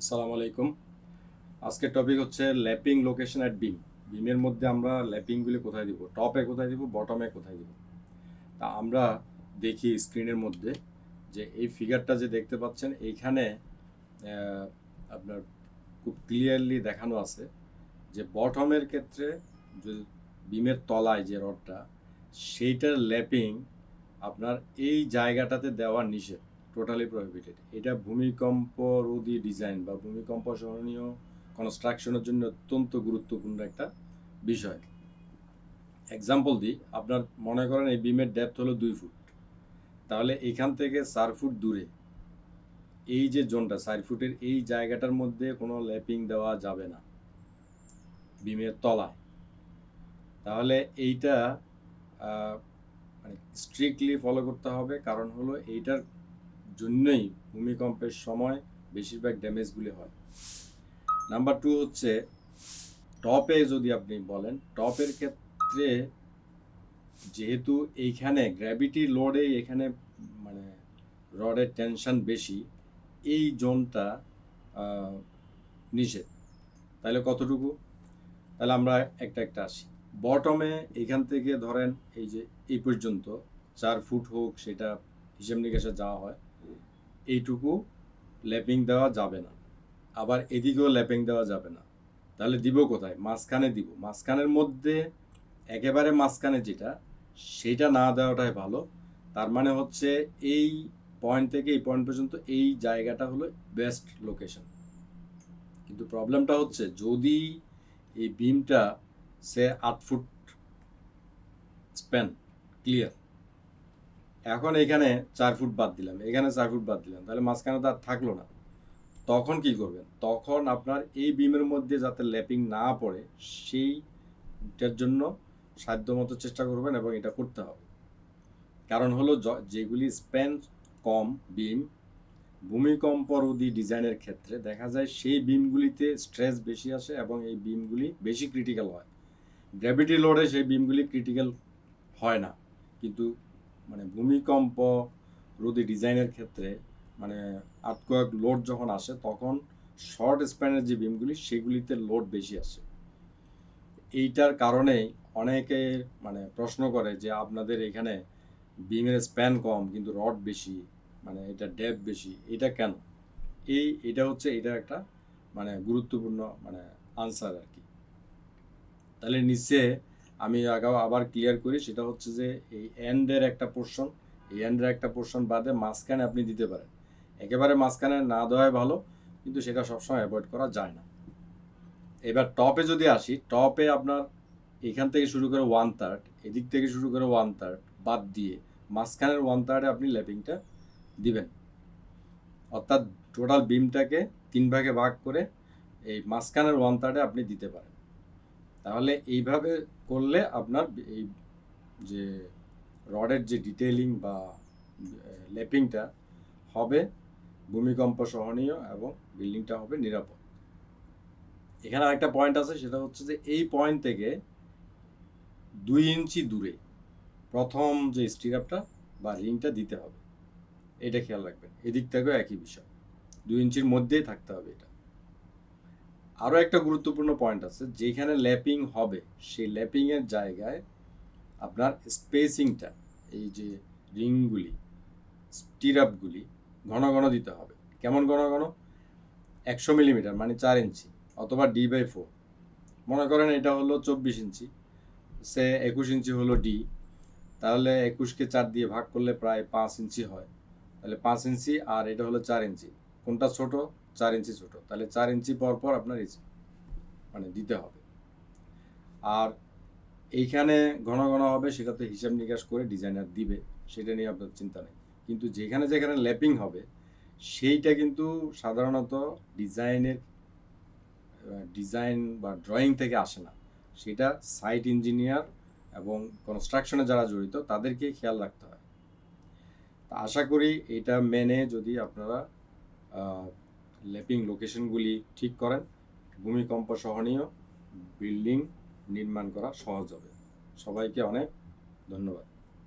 আসসালামু আলাইকুম। আজকের টপিক হচ্ছে ল্যাপিং লোকেশন অ্যাট বিম বিমের মধ্যে আমরা ল্যাপিংগুলি কোথায় দিব? টপে কোথায় দিব? বটমে কোথায় দিব? তা আমরা দেখি স্ক্রিনের মধ্যে যে এই ফিগারটা যে দেখতে পাচ্ছেন, এইখানে আপনার খুব ক্লিয়ারলি দেখানো আছে যে বটমের ক্ষেত্রে যে বিমের তলায় যে রডটা, সেইটার ল্যাপিং আপনার এই জায়গাটাতে দেওয়া নিষেধ। টোটালি প্রহিবিটেড এটা ভূমিকম্প রোধী ডিজাইন বা ভূমিকম্প সহনীয় কনস্ট্রাকশনের জন্য অত্যন্ত গুরুত্বপূর্ণ একটা বিষয়। এক্সাম্পল দিই, আপনার মনে করেন এই বিমের ডেপথ হলো দুই ফুট। তাহলে এখান থেকে চার ফুট দূরে এই যে জোনটা, চার ফুটের এই জায়গাটার মধ্যে কোনো ল্যাপিং দেওয়া যাবে না বিমের তলায়। তাহলে এইটা মানে স্ট্রিক্টলি ফলো করতে হবে। কারণ হলো এইটার জন্যই ভূমিকম্পের সময় বেশিরভাগ ড্যামেজগুলি হয়। নাম্বার টু হচ্ছে, টপে যদি আপনি বলেন, টপের ক্ষেত্রে যেহেতু এইখানে গ্র্যাভিটি লোডে এখানে মানে রডের টেনশন বেশি, এই জোনটা নিষেধ। তাহলে কতটুকু? তাহলে আমরা একটা একটা আসি। বটমে এখান থেকে ধরেন, এই যে এই পর্যন্ত, চার ফুট হোক, সেটা হিসেব নিকেশে যাওয়া হয়। এইটুকু ল্যাপিং দেওয়া যাবে না। আবার এদিকেও ল্যাপিং দেওয়া যাবে না। তাহলে দিব কোথায়? মাঝখানে দিব। মাঝখানের মধ্যে একেবারে মাঝখানে যেটা, সেটা না দেওয়াটাই ভালো। তার মানে হচ্ছে এই পয়েন্ট থেকে এই পয়েন্ট পর্যন্ত এই জায়গাটা হলো বেস্ট লোকেশন কিন্তু প্রবলেমটা হচ্ছে যদি এই বিমটা সে আট ফুট স্প্যান ক্লিয়ার এখন এখানে চার ফুট বাদ দিলাম, এখানে চার ফুট বাদ দিলাম, তাহলে মাঝখানে তো আর থাকল না। তখন কি করবেন? তখন আপনার এই বিমের মধ্যে যাতে ল্যাপিং না পড়ে, সেইটার জন্য সাধ্যমতো চেষ্টা করবেন এবং এটা করতে হবে। কারণ হলো যেগুলি স্প্যান কম বিম ভূমিকম্প রোধী ডিজাইনের ক্ষেত্রে দেখা যায় সেই বিমগুলিতে স্ট্রেস বেশি আসে এবং এই বিমগুলি বেশি ক্রিটিক্যাল হয়। গ্র্যাভিটি লোডে সেই বিমগুলি ক্রিটিক্যাল হয় না। কিন্তু মানে ভূমিকম্প রোধী ডিজাইনের ক্ষেত্রে মানে আর্থকোয়াক লোড যখন আসে, তখন শর্ট স্প্যানের যে বিমগুলি সেগুলিতে লোড বেশি আসে। এইটার কারণেই অনেকে মানে প্রশ্ন করে যে, আপনাদের এখানে বিমের স্প্যান কম, কিন্তু রড বেশি মানে এটা ডেপ বেশি, এটা কেন? এই, এটা হচ্ছে, এটা একটা মানে গুরুত্বপূর্ণ মানে আনসার আর কি। তাহলে নিচে আমি আগাও আবার ক্লিয়ার করি, সেটা হচ্ছে যে এই এন্ডের একটা পোর্শন এই এন্ডের একটা পোর্শন বাদে মাঝখানে আপনি দিতে পারেন। একেবারে মাঝখানে না দেওয়াই ভালো, কিন্তু সেটা সবসময় অ্যাভয়েড করা যায় না। এবার টপে যদি আসি টপে আপনার এখান থেকে শুরু করে ওয়ান থার্ড এদিক থেকে শুরু করে ওয়ান থার্ড বাদ দিয়ে মাঝখানের ওয়ান থার্ডে আপনি ল্যাপিংটা দিবেন। অর্থাৎ টোটাল বিমটাকে তিন ভাগে ভাগ করে এই মাঝখানের ওয়ান থার্ডে আপনি দিতে পারেন। তাহলে এইভাবে করলে আপনার এই যে রডের যে ডিটেইলিং বা ল্যাপিংটা হবে ভূমিকম্প সহনীয় এবং বিল্ডিংটা হবে নিরাপদ। এখানে আরেকটা পয়েন্ট আছে, সেটা হচ্ছে যে এই পয়েন্ট থেকে দুই ইঞ্চি দূরে প্রথম যে স্টিরাপটা বা রিংটা দিতে হবে। এটা খেয়াল রাখবেন। এদিক থেকেও একই বিষয়। দুই ইঞ্চির মধ্যেই থাকতে হবে এটা। আরও একটা গুরুত্বপূর্ণ পয়েন্ট আছে, যেখানে ল্যাপিং হবে, সেই ল্যাপিংয়ের জায়গায় আপনার স্পেসিংটা এই যে রিংগুলি স্টিরাপগুলি ঘন ঘন দিতে হবে। কেমন ঘন ঘন? একশো মিলিমিটার মানে চার ইঞ্চি, অথবা ডি বাই ফোর মনে করেন এটা হলো চব্বিশ ইঞ্চি, সে একুশ ইঞ্চি হলো ডি তাহলে একুশকে চার দিয়ে ভাগ করলে প্রায় পাঁচ ইঞ্চি হয়। তাহলে পাঁচ ইঞ্চি আর এটা হলো চার ইঞ্চি। কোনটা ছোট? চার ইঞ্চি ছোট, তাহলে চার ইঞ্চি পর পর আপনার মানে দিতে হবে। আর এইখানে ঘন ঘন হবে, সেটা তো হিসাব নিকাশ করে ডিজাইনার দিবে, সেটা নিয়ে আপনার চিন্তা নেই। কিন্তু যেখানে যেখানে ল্যাপিং হবে, সেইটা কিন্তু সাধারণত ডিজাইনের ডিজাইন বা ড্রয়িং থেকে আসে না। সেটা সাইট ইঞ্জিনিয়ার এবং কনস্ট্রাকশনে যারা জড়িত তাদেরকেই খেয়াল রাখতে হয়। আশা করি এটা মেনে যদি আপনারা ল্যাপিং লোকেশনগুলি ঠিক করেন। ভূমিকম্প সহনীয় বিল্ডিং নির্মাণ করা সহজ হবে। সবাইকে অনেক ধন্যবাদ।